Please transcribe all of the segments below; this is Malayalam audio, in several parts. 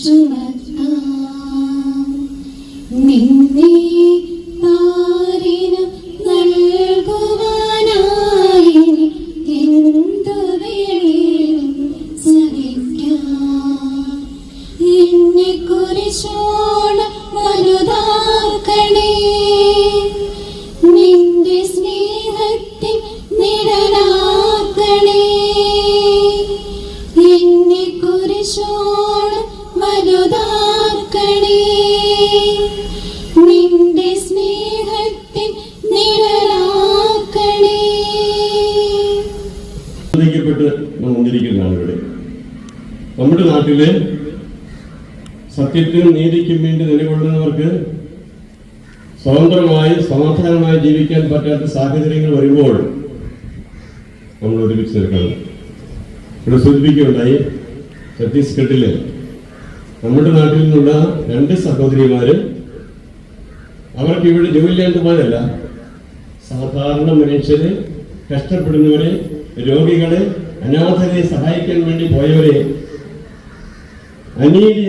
ചുമക്കാം നിന്നെ നമ്മുടെ നാട്ടിലെ സത്യത്തിനും നീതിക്കും വേണ്ടി നിലകൊള്ളുന്നവർക്ക് സ്വതന്ത്രമായി സമാധാനമായി ജീവിക്കാൻ പറ്റാത്ത സാഹചര്യങ്ങൾ വരുമ്പോൾ നമ്മൾ ഒരുമിച്ച് നിൽക്കണം. ഇവിടെ സൂചിപ്പിക്കുകയുണ്ടായി ഛത്തീസ്ഗഡിൽ നമ്മുടെ നാട്ടിൽ നിന്നുള്ള രണ്ട് സഹോദരിമാര് അവർക്ക് ഇവിടെ ജോലി പോയതല്ല സാധാരണ മനുഷ്യര് കഷ്ടപ്പെടുന്നവരെ രോഗികളെ അനാഥരെ സഹായിക്കാൻ വേണ്ടി പോയവരെ അനീതി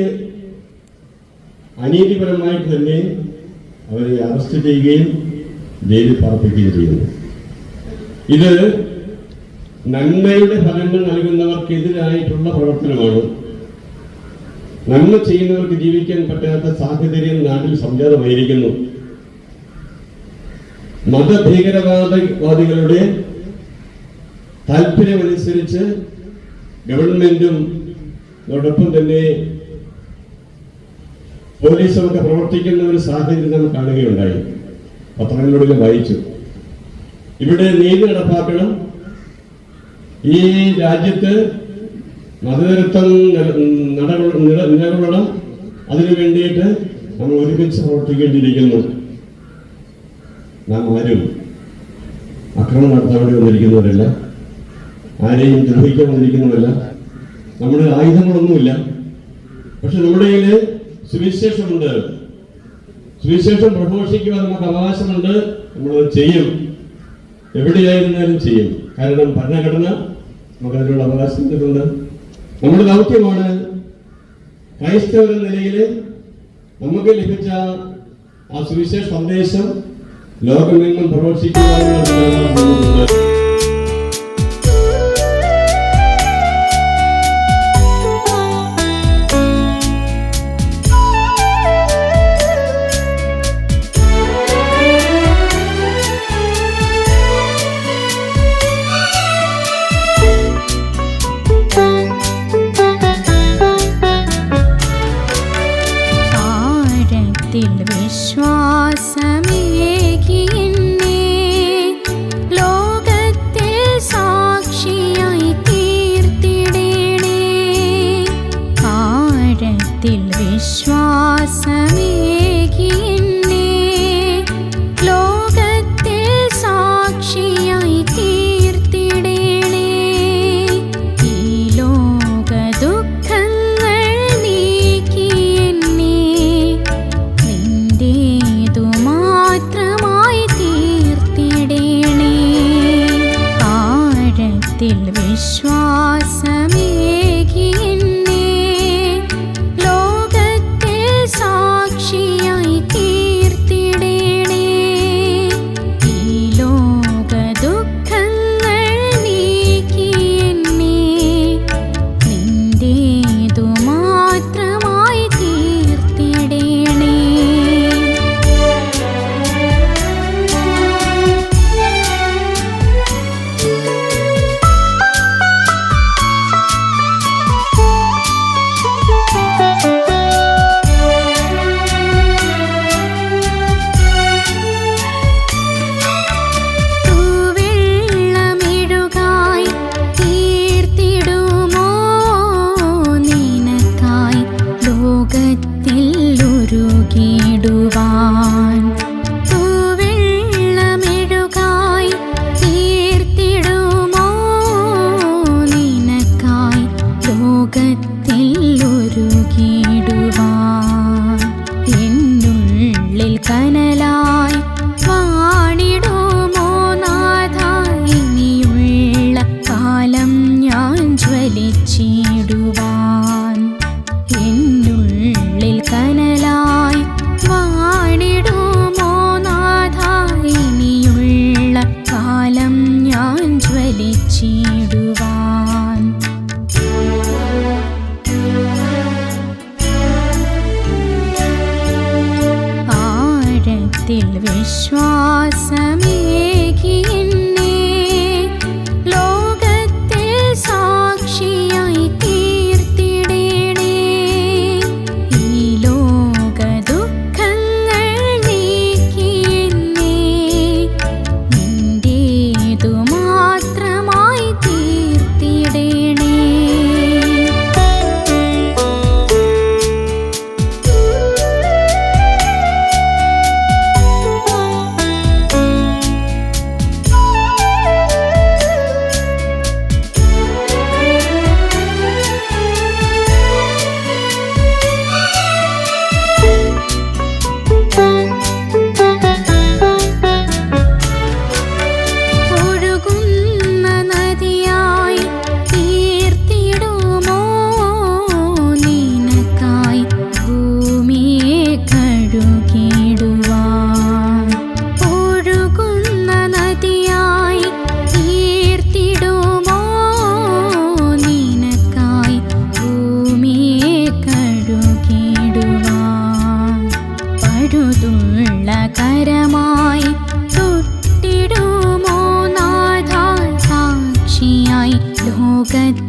അനീതിപരമായിട്ട് തന്നെ അവരെ അറസ്റ്റ് ചെയ്യുകയും ജയിലിൽ പാർപ്പിക്കുകയും ചെയ്യുന്നു. ഇത് നന്മയുടെ ഫലങ്ങൾ നൽകുന്നവർക്കെതിരായിട്ടുള്ള പ്രവർത്തനമാണ്. നന്മ ചെയ്യുന്നവർക്ക് ജീവിക്കാൻ പറ്റാത്ത സാഹചര്യം നാട്ടിൽ സംജാതമായിരിക്കുന്നു. മതഭീകരവാദവാദികളുടെ താല്പര്യമനുസരിച്ച് ഗവൺമെന്റും അതോടൊപ്പം തന്നെ പോലീസുകളൊക്കെ പ്രവർത്തിക്കുന്ന ഒരു സാഹചര്യം നാം കാണുകയുണ്ടായി. പത്രങ്ങളിലൂടെ വായിച്ചു. ഇവിടെ നീതി നടപ്പാക്കണം. ഈ രാജ്യത്ത് മതനിരുത്തം നില- നില- നിലകൊള്ളണം. അതിനു വേണ്ടിയിട്ട് നമ്മൾ ഒരുമിച്ച് പ്രവർത്തിക്കേണ്ടിയിരിക്കുന്നു. നാം ആരും അക്രമം നടത്താൻ വേണ്ടി വന്നിരിക്കുന്നവരല്ല. ആരെയും ദ്രോഹിക്കാൻ വന്നിരിക്കുന്നവരല്ല. നമ്മുടെ ആയുധങ്ങളൊന്നുമില്ല. പക്ഷെ നമ്മുടെ കയ്യിൽ സുവിശേഷമുണ്ട്. സുവിശേഷം പ്രഘോഷിക്കുവാൻ നമുക്ക് അവകാശമുണ്ട്. നമ്മളത് ചെയ്യും. എവിടെയായിരുന്നാലും ചെയ്യും. കാരണം ഭരണഘടന നമുക്ക് അതിനുള്ള അവകാശം തന്നിട്ടുണ്ട്. നമ്മുടെ ദൗത്യമാണ് ക്രൈസ്തവർ എന്ന നിലയിൽ നമുക്ക് ലഭിച്ച ആ സുവിശേഷ സന്ദേശം ലോകമെങ്ങും പ്രഘോഷിക്കുവാനുള്ള قد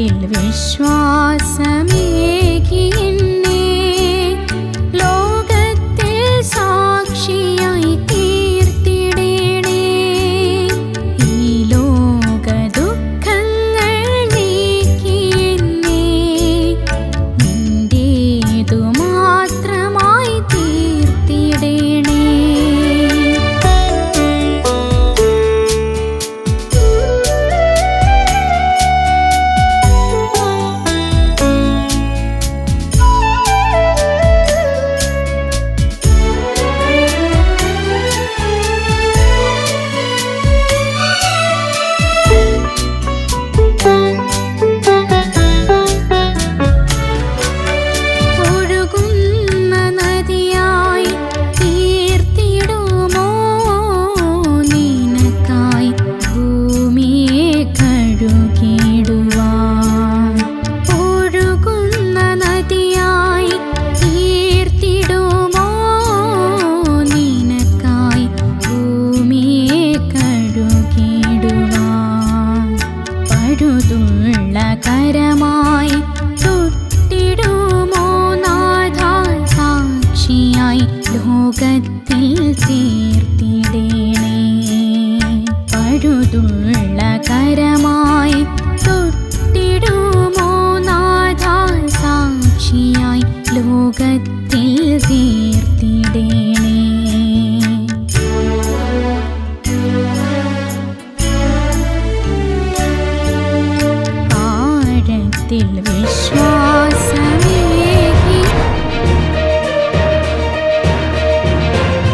दिल विश्वासम्